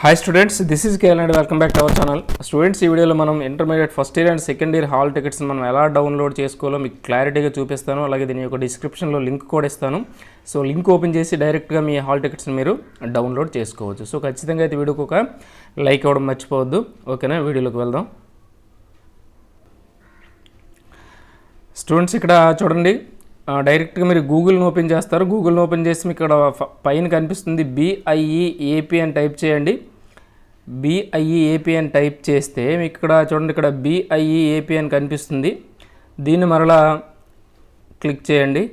Hi students this is KL and welcome back to our channel students ఈ వీడియోలో మనం intermediate first year and second year hall tickets మనం ఎలా download చేసుకోవాలో మీకు క్లారిటీగా చూపిస్తాను. అలాగే దీని యొక్క డిస్క్రిప్షన్లో లింక్ కూడా ఇస్తాను. సో లింక్ ఓపెన్ చేసి డైరెక్ట్గా మీ హాల్ టికెట్స్ని మీరు డౌన్లోడ్ చేసుకోవచ్చు. సో ఖచ్చితంగా అయితే వీడియోకి ఒక లైక్ అవ్వడం మర్చిపోవద్దు. ఓకేనా వీడియోలోకి వెళ్దాం. స్టూడెంట్స్ ఇక్కడ చూడండి. డైరెక్ట్గా మీరు గూగుల్ని ఓపెన్ చేస్తారు. గూగుల్ని ఓపెన్ చేసి మీకు ఇక్కడ ఫ- పైన కనిపిస్తుంది బీఐఈ ఏపీ అని టైప్ చేయండి. బీఐఈ ఏపీ అని టైప్ చేస్తే మీకు ఇక్కడ చూడండి ఇక్కడ బీఐఈ ఏపీ అని కనిపిస్తుంది. దీన్ని మరలా క్లిక్ చేయండి.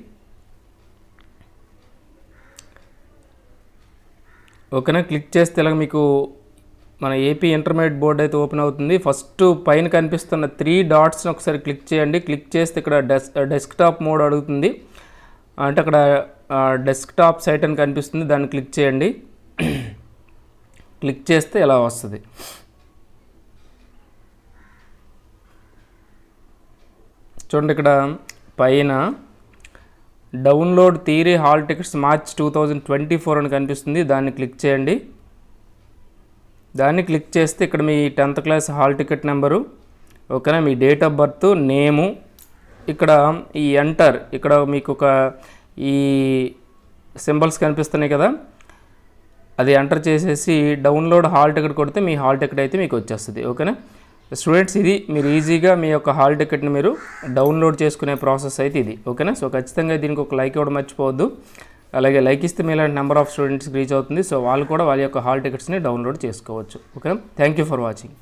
ఓకేనా? క్లిక్ చేస్తే ఇలా మీకు మన ఏపీ ఇంటర్మీడియట్ బోర్డ్ అయితే ఓపెన్ అవుతుంది. ఫస్ట్ పైన కనిపిస్తున్న త్రీ డాట్స్ని ఒకసారి క్లిక్ చేయండి. క్లిక్ చేస్తే ఇక్కడ డెస్ డెస్క్టాప్ మోడ్ అడుగుతుంది. అంటే అక్కడ డెస్క్టాప్ సైట్ అని కనిపిస్తుంది. దాన్ని క్లిక్ చేయండి. క్లిక్ చేస్తే ఇలా వస్తుంది. చూడండి ఇక్కడ పైన download theory hall tickets March two thousand twenty four అని కనిపిస్తుంది. దాన్ని క్లిక్ చేయండి. దాన్ని క్లిక్ చేస్తే ఇక్కడ మీ tenth class hall ticket number ఓకేనా? మీ డేట్ ఆఫ్ బర్త్ నేము ఇక్కడ ఈ ఎంటర్ ఇక్కడ మీకు ఒక ఈ సింబల్స్ కనిపిస్తున్నాయి కదా? అది ఎంటర్ చేసేసి డౌన్లోడ్ హాల్ టికెట్ కొడితే మీ హాల్ టికెట్ అయితే మీకు వచ్చేస్తుంది ఓకేనా? స్టూడెంట్స్ ఇది మీరు ఈజీగా మీ యొక్క హాల్ టికెట్ని మీరు డౌన్లోడ్ చేసుకునే ప్రాసెస్ అయితే ఇది ఓకేనా? సో ఖచ్చితంగా దీనికి ఒక లైక్ ఇవ్వడం మర్చిపోవద్దు. అలాగే లైక్ ఇస్తే మీ ఇలాంటి నెంబర్ ఆఫ్ స్టూడెంట్స్కి రీచ్ అవుతుంది. సో వాళ్ళు కూడా వాళ్ళ యొక్క హాల్ టికెట్స్ని డౌన్లోడ్ చేసుకోవచ్చు. Okay thank you for watching